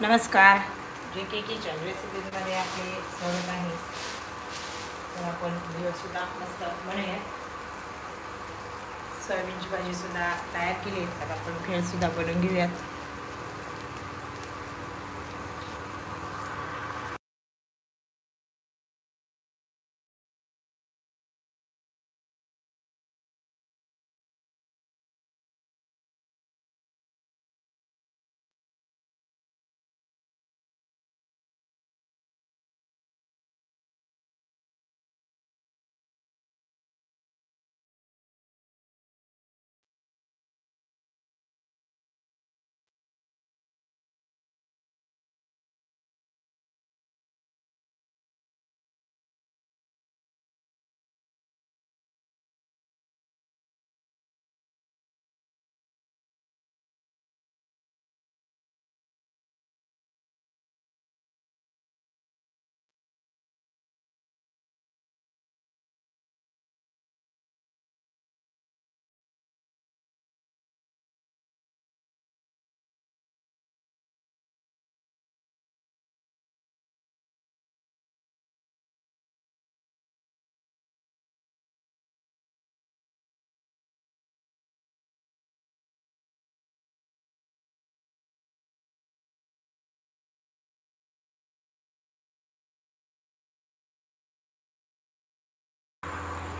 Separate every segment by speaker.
Speaker 1: नमस्कार. जे के किचन रेसिपीजमध्ये आपले स्वागत आहे तर आपण दिवससुद्धा मस्त म्हणूया सोयाबीनची भाजीसुद्धा तयार केली आहे. तर आपण खेळसुद्धा बनवून घेऊयात.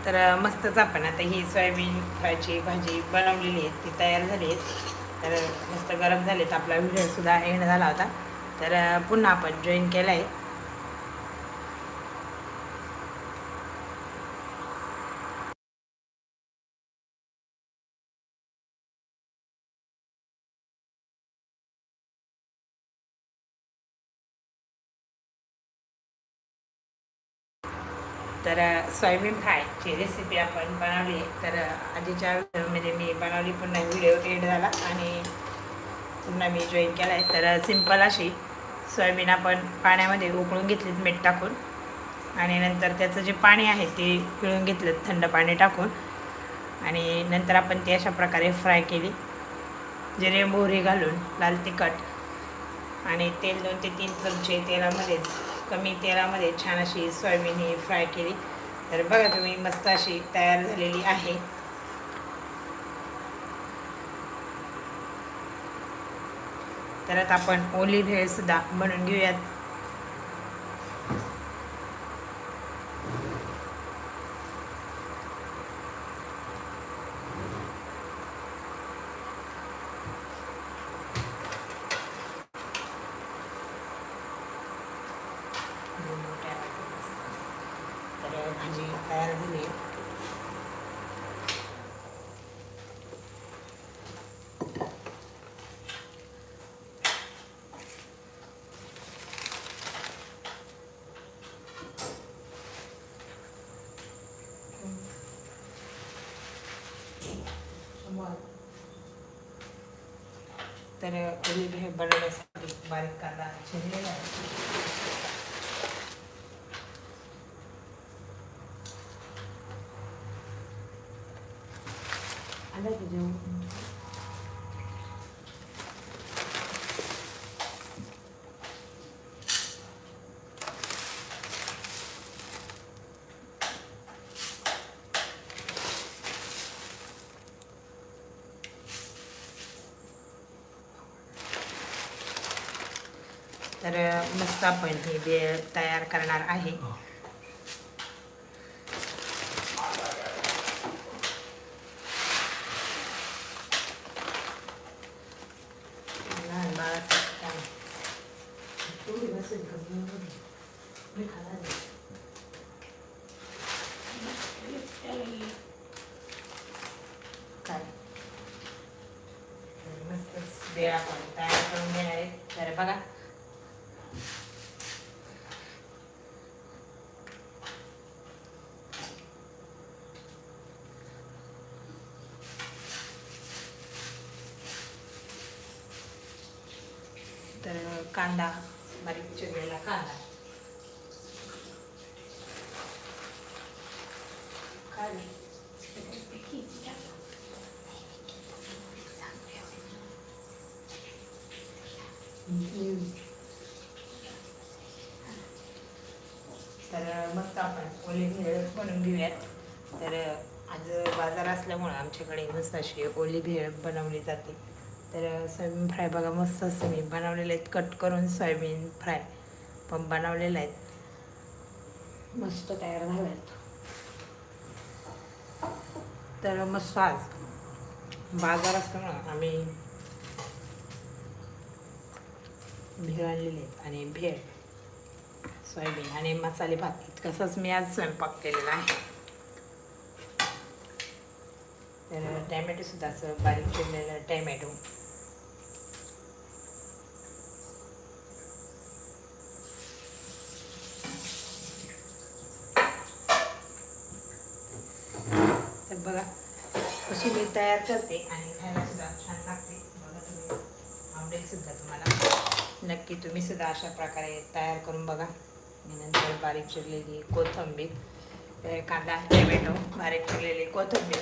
Speaker 1: तर मस्तच आपण आता ही सोयाबीन फ्रायची भाजी बनवलेली आहे ती तयार झाली आहे. तर मस्त गरम झालेत. आपला व्हिडिओसुद्धा एंड झाला होता. तर पुन्हा आपण जॉईन केला आहे तर सोयाबीन फ्रायची रेसिपी आपण बनवली तर आधीच्या व्हिडिओमध्ये मी बनवली पुन्हा व्हिडिओ एड झाला आणि पुन्हा मी जॉईन केला आहे तर सिंपल अशी सोयाबीन आपण पाण्यामध्ये उकळून घेतलीत मीठ टाकून. आणि नंतर त्याचं जे पाणी आहे ते पिळून घेतलं थंड पाणी टाकून. आणि नंतर आपण ती अशा प्रकारे फ्राय केली. जिरे मोहरी घालून लाल तिखट आणि तेल दोन ते तीन चमचे तेलामध्येच कमी तेलामध्ये छान अशी सोयाबीन ही फ्राय केली. तर बघा तुम्ही मस्त अशी तयार झालेली आहे. तर आता आपण ओली भेळसुद्धा बनवून घेऊयात दोन मोठ्या वाटी मस्त. तर भाजी तयार झाली तर ओली भेळ बनवण्यासाठी बारीक कांदा चिरलेला आहे. आला की जेवण तर मस्त आपण ही बेळ तयार करणार आहे लहान बाळाचं काम. एवढी बसेल का मी एवढी? मी खाणार नाही. काय तर मस्तच बेळ आपण तयार करून घेणार आहे तर बघा कांदा बारीक चिरलेला कांदा. तर मस्त आपण ओले भेळ बनवून घेऊयात. तर आज बाजार असल्यामुळं आमच्याकडे मस्त अशी ओली भेळ बनवली जाते. तर सोयाबीन फ्राय बघा मस्त असं मी बनवलेले आहेत. कट करून सोयाबीन फ्राय पण बनवलेले आहेत. मस्त तयार झाला आहेत तर मस्त आज बाजार असल्यामुळं आम्ही भेळ आणलेली आहेत आणि भेळ सोयाबीन आणि मसाले भात. इतकंच मी आज स्वयंपाक केलेला आहे. तर टॅमॅटोसुद्धा असं बारीक चिरलेलं टॅमॅटो. तर बघा. कशी मी तयार करते आणि खायला सुद्धा छान लागते. बघा तुम्ही. आवडेल सुद्धा तुम्हाला. नक्की तुम्ही सुद्धा अशा प्रकारे तयार करून बघा. मी नंतर बारीक चिरलेली कोथिंबीर कांदा टोमॅटो बारीक चिरलेली कोथिंबीर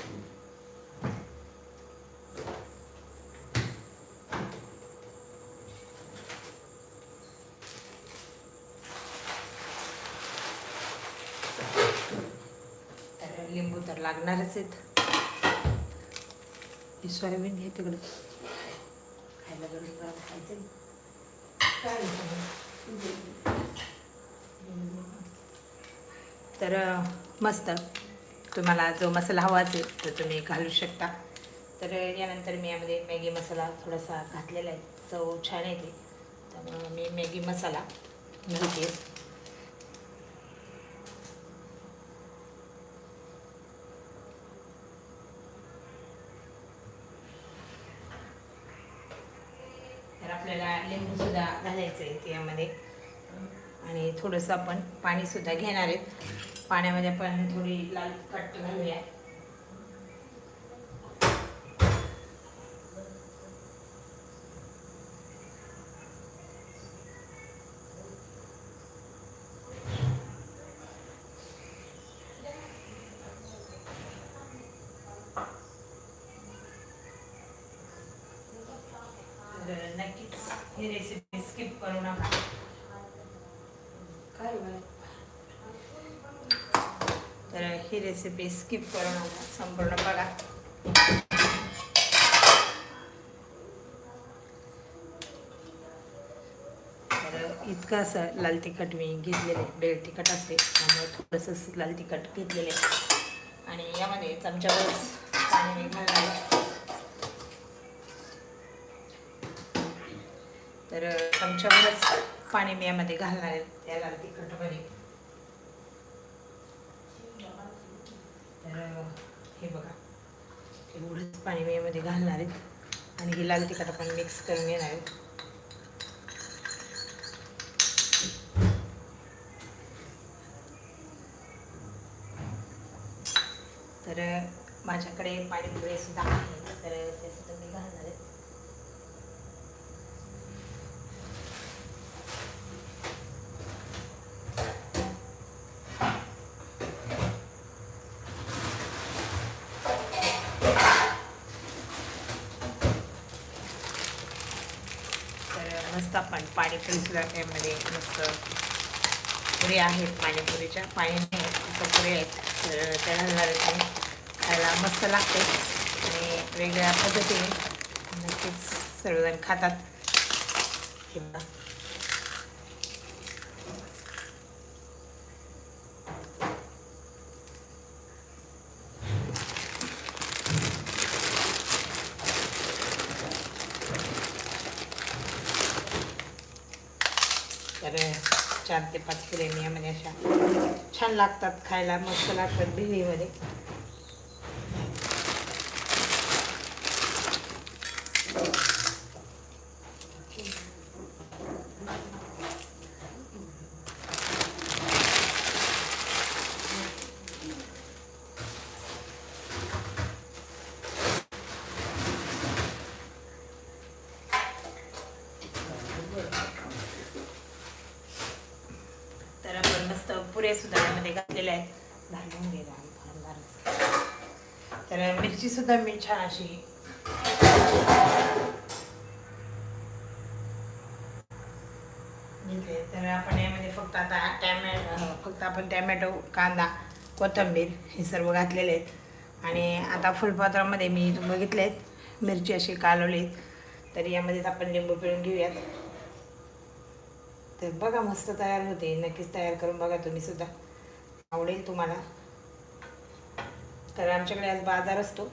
Speaker 1: तर लिंबू तर लागणारच आहेत. मी सोयाबीन घे तिकडं. खायला गरज खायचं तर मस्त. तुम्हाला जो मसाला हवा असेल तर तुम्ही घालू शकता. तर यानंतर मी यामध्ये मॅगी मसाला थोडासा घातलेला आहे. चव छान येते त्यामुळं मी मॅगी मसाला घालते. आपल्याला लिंबूसुद्धा घालायचं आहे त्यामध्ये. आणि थोडंसं आपण पाणीसुद्धा घेणार आहेत. पाण्यामध्ये आपण थोडी लाल कट्ट घालूया तर नक्कीच ही रेसिपी स्किप करू नका? तर ही रेसिपी स्किप करू नका. संपूर्ण बघा. तर इतकं असं लाल तिखट मी घेतलेलं आहे. बेळ तिखट असते. त्यामुळे थोडंसं लाल तिखट घेतलेलं आहे. आणि यामध्ये चमच्यावरच पाणी मी घालणार तर चमच्यावरच पाणी मी यामध्ये घालणार आहे. त्या लाल तिखटमध्ये. तर हे बघा. एवढंच पाणी मी यामध्ये घालणार आहे. आणि ही लाल तिखट आपण मिक्स करून घेणार आहे. तर माझ्याकडे पाणीपुरी सुद्धा आहे. तर ते सुद्धा मी घालणार आहे. तर मस्त आपण पाणीपुरी सुद्धा त्यामध्ये मस्त पुरी आहेत पाणीपुरीच्या. पाणी आहेत, पुरी आहेत. तर खायला मस्त लागते. आणि वेगळ्या पद्धतीने नक्कीच सर्वजण खातात. किंवा बघा. तर चार ते पाच पुऱ्या मी अशा छान लागतात खायला मस्त लागतात बिहीमध्ये तर आपण मस्त पुऱ्या सुद्धा यामध्ये घातलेल्या आहेत घालून गेला तर मिरची सुद्धा मी छान अशी घेतले तर आपण यामध्ये फक्त आता टॅमॅटो फक्त आपण टॅमॅटो कांदा कोथिंबीर हे सर्व घातलेले आहेत. आणि आता फुलपात्रामध्ये मी बघितले आहेत मिरची अशी कालवली तर यामध्येच आपण लिंबू पिळून घेऊयात. तर बघा मस्त तयार होते. नक्कीच तयार करून बघा तुम्ही सुद्धा. आवडेल तुम्हाला. तर आमच्याकडे आज बाजार असतो.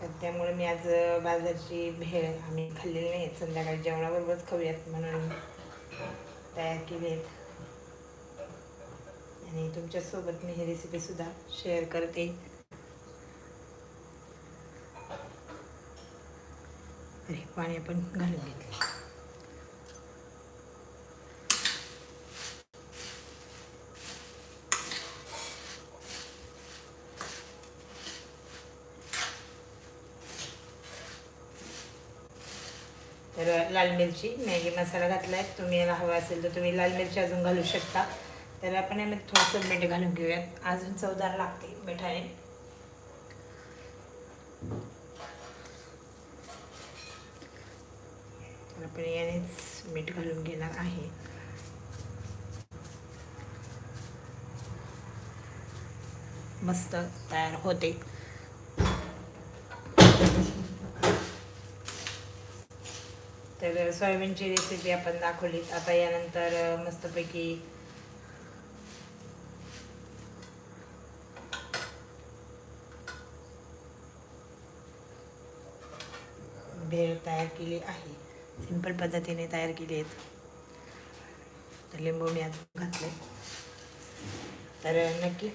Speaker 1: तर त्यामुळे मी आज बाजारची भेळ आम्ही खाल्लेली नाही संध्याकाळी जेवणाबरोबरच खाऊयात म्हणून तयार केली आहेत. आणि तुमच्यासोबत मी ही रेसिपीसुद्धा शेअर करते. पाणी आपण घालून घेतले. तर लाल मिरची मॅगी मसाला घातला आहे तुम्ही याला हवा असेल तर तुम्ही लाल मिरची अजून घालू शकता. तर आपण यामध्ये थोडंसं मीठ घालून घेऊयात. अजून चवदार लागते मिठाने आपण यानेच मीठ घालून घेणार आहे. मस्त तयार होते. तर सोयाबीनची रेसिपी आपण दाखवली आता यानंतर मस्तपैकी भेळ तयार केली आहे. सिंपल पद्धतीने तयार केली आहेत. तर लिंबू मी आज घातले. तर नक्की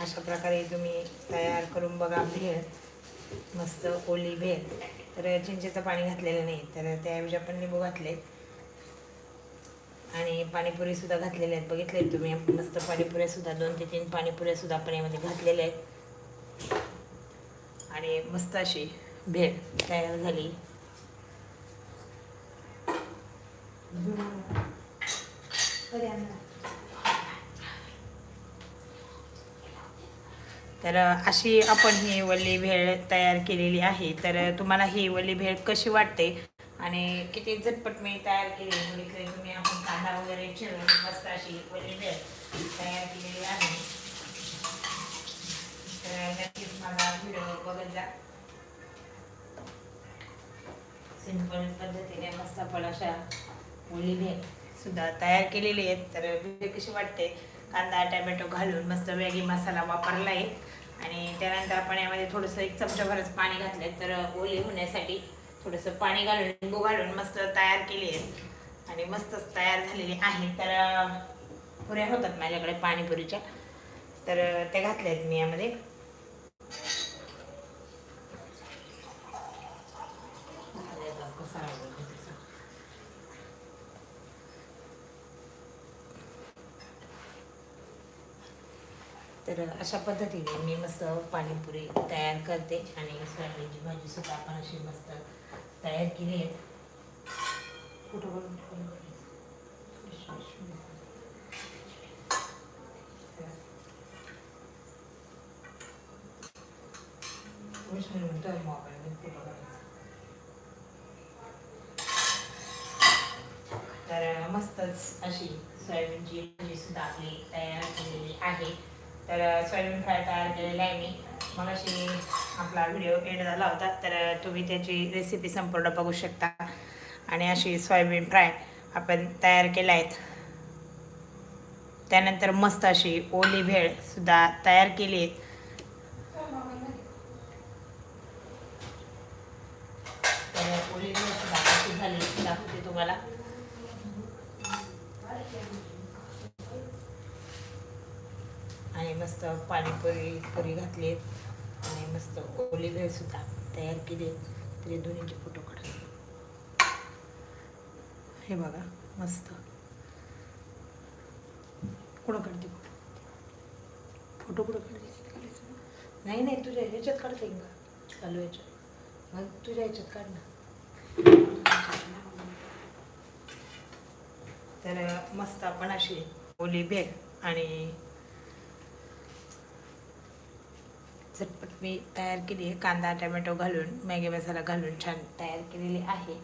Speaker 1: अशा प्रकारे तुम्ही तयार करून बघा भेळ. मस्त ओली भेळ तर चिंचेचं पाणी घातलेलं नाही तर त्याऐवजी आपण लिंबू घातले आणि पाणीपुरीसुद्धा घातलेले आहेत. बघितले तुम्ही मस्त पाणीपुऱ्यासुद्धा दोन ते तीन पाणीपुऱ्यासुद्धा आपण यामध्ये घातलेल्या आहेत. आणि मस्त अशी भेळ तयार झाली. तर अशी आपण ही वल्ली भेळ तयार केलेली आहे. तर तुम्हाला ही वल्ली भेळ कशी वाटते? आणि किती झटपट मी तयार केली बघितले तुम्ही आपण कांदा वगैरे चिरून मस्त अशी वल्ली भेळ तयार केलेली आहे. तर नक्कीच मला व्हिडिओ बघत जा. सिंपल पद्धतीने मस्त आपण अशा वल्ली भेळ सुद्धा तयार केलेली आहेत तर भेळ कशी वाटते? कांदा टॅमॅटो घालून मस्त मॅगी मसाला वापरला आहे आणि त्यानंतर आपण यामध्ये थोडंसं एक चमचाभरच पाणी घातलं तर ओली होण्यासाठी थोडंसं पाणी घालून लिंबू घालून मस्त तयार केली आहे. आणि मस्तच तयार झालेली आहे. तर पुऱ्या होतात माझ्याकडे पाणीपुरीच्या. तर त्या घातल्या आहेत मी यामध्ये. तर अशा पद्धतीने मी मस्त पाणीपुरी तयार करते. आणि सोयाबीनची भाजी सुद्धा आपण अशी मस्त तयार केली आहे. कुठं तर मस्तच अशी सोयाबीनची भाजी सुद्धा आपली तयार केलेली आहे. तर सोयाबीन फ्राय तयार केलेला आहे मी. मग अशी आपला व्हिडिओ एड झाला होता तर तुम्ही त्याची रेसिपी संपूर्ण बघू शकता. आणि अशी सोयाबीन फ्राय आपण तयार केल्या आहेत. त्यानंतर मस्त अशी ओली भेळसुद्धा तयार केली आहे तर ओली भेळ सुद्धा कशी झाली दाखवते तुम्हाला आणि मस्त पाणीपुरी पुरी घातली आणि मस्त ओली भेळ सुद्धा तयार केली तरी दोन्हीचे फोटो काढ हे बघा मस्त. कुठं काढते फोटो? फोटो कुठं काढते? नाही नाही तुझ्या ह्याच्यात काढते का चालू याच्यात. मग तुझ्या ह्याच्यात काढ ना. तर मस्त आपण अशी ओली भेळ आणि झटपट मी तयार केली आहे. कांदा टमॅटो घालून मॅगी मसाला घालून छान तयार केलेली आहे.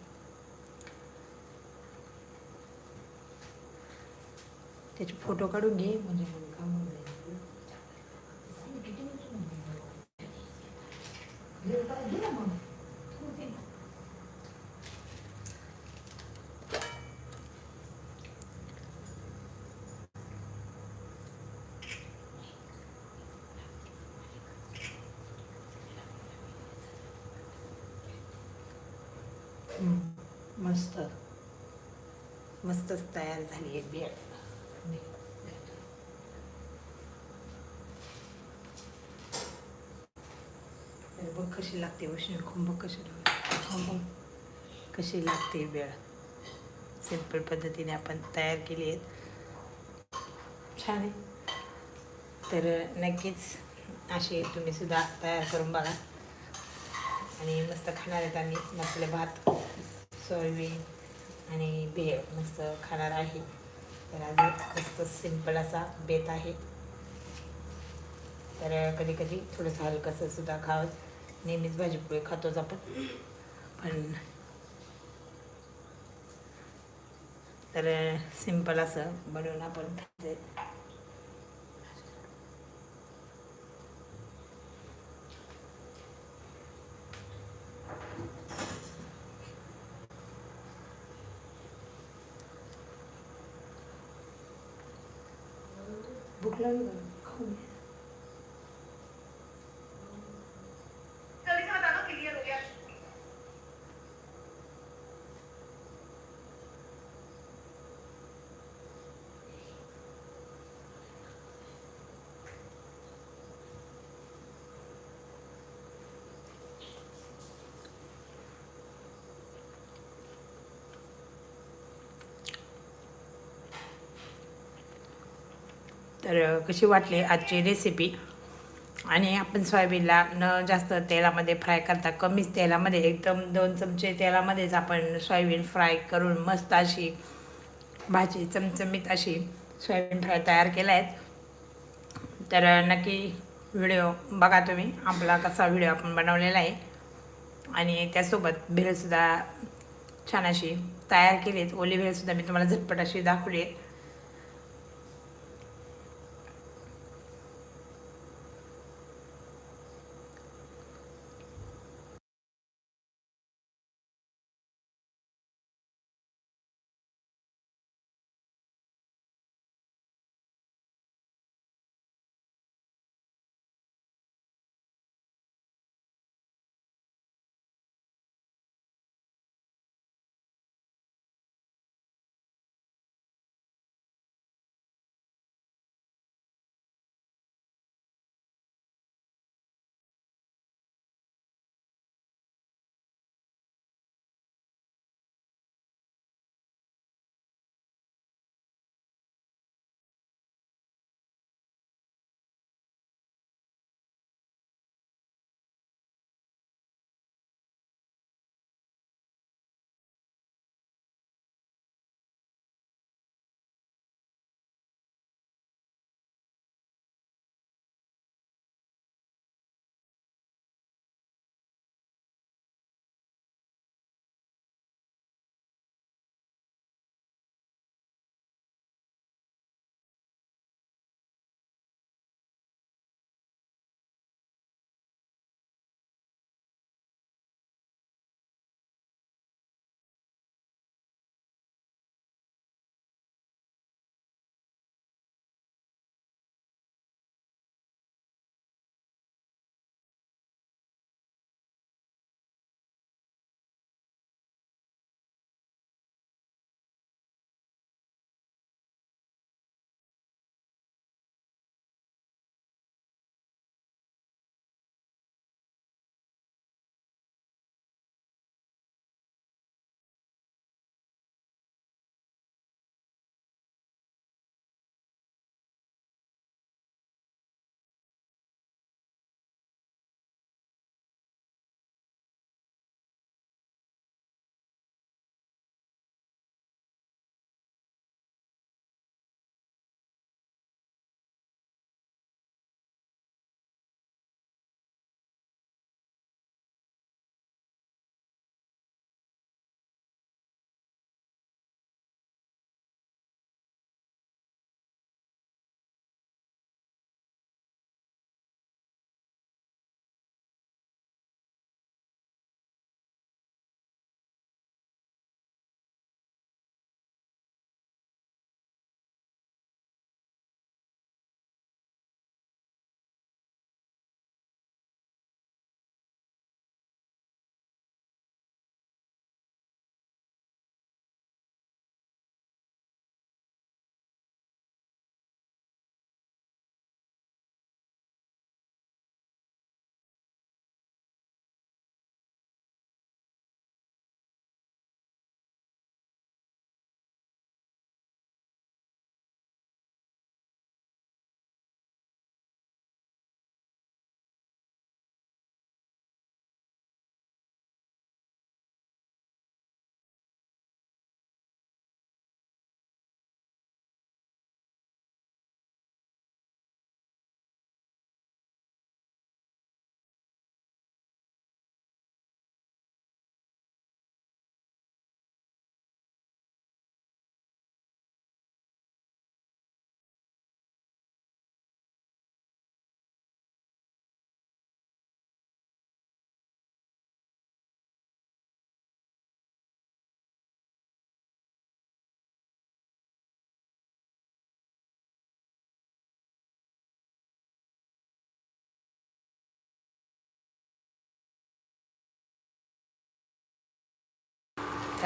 Speaker 1: त्याचे फोटो काढून घे. म्हणजे मस्त. मस्तच तयार झाली आहे बेळ तर बघ कशी लागते उष्ण खूप बघ कशी लागते. खूप कशी लागते बेळ सिंपल पद्धतीने आपण तयार केली आहेत. छान आहे. तर नक्कीच असे तुम्ही सुद्धा तयार करून बघा. आणि मस्त खाणार आहेत आम्ही मसाले भात. सोयाबीन आणि बे मस्त खाणार आहे. तर आज मस्त सिंपल असा बेत आहे. तर कधी कधी थोडंसं हलकंसं सुद्धा खावं. नेहमीच भाजीपोळी खातोच आपण. पण तर सिंपल असं बनवून आपण खायचं तर कशी वाटली आजची रेसिपी आणि आपण सोयाबीनला न जास्त तेलामध्ये फ्राय करता कमीच तेलामध्ये एकदम दोन चमचे तेलामध्येच आपण सोयाबीन फ्राय करून मस्त अशी भाजी चमचमीत अशी सोयाबीन फ्राय तयार केला आहेत. तर नक्की व्हिडिओ बघा तुम्ही. आपला कसा व्हिडिओ आपण बनवलेला आहे. आणि त्यासोबत भेळसुद्धा छान अशी तयार केली आहेत. ओली भेळसुद्धा मी तुम्हाला झटपट अशी दाखवली आहे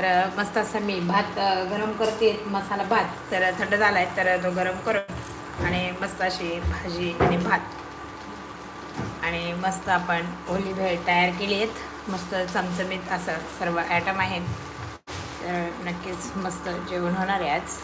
Speaker 1: तर मस्त असं मी भात गरम करते मसाला भात. तर थंड झाला आहे तर तो गरम करून आणि मस्त अशी भाजी आणि भात. आणि मस्त आपण ओली भेळ तयार केली आहेत. मस्त चमचमीत असं सर्व ॲटम आहेत. तर नक्कीच मस्त जेवण होणार आहे आज.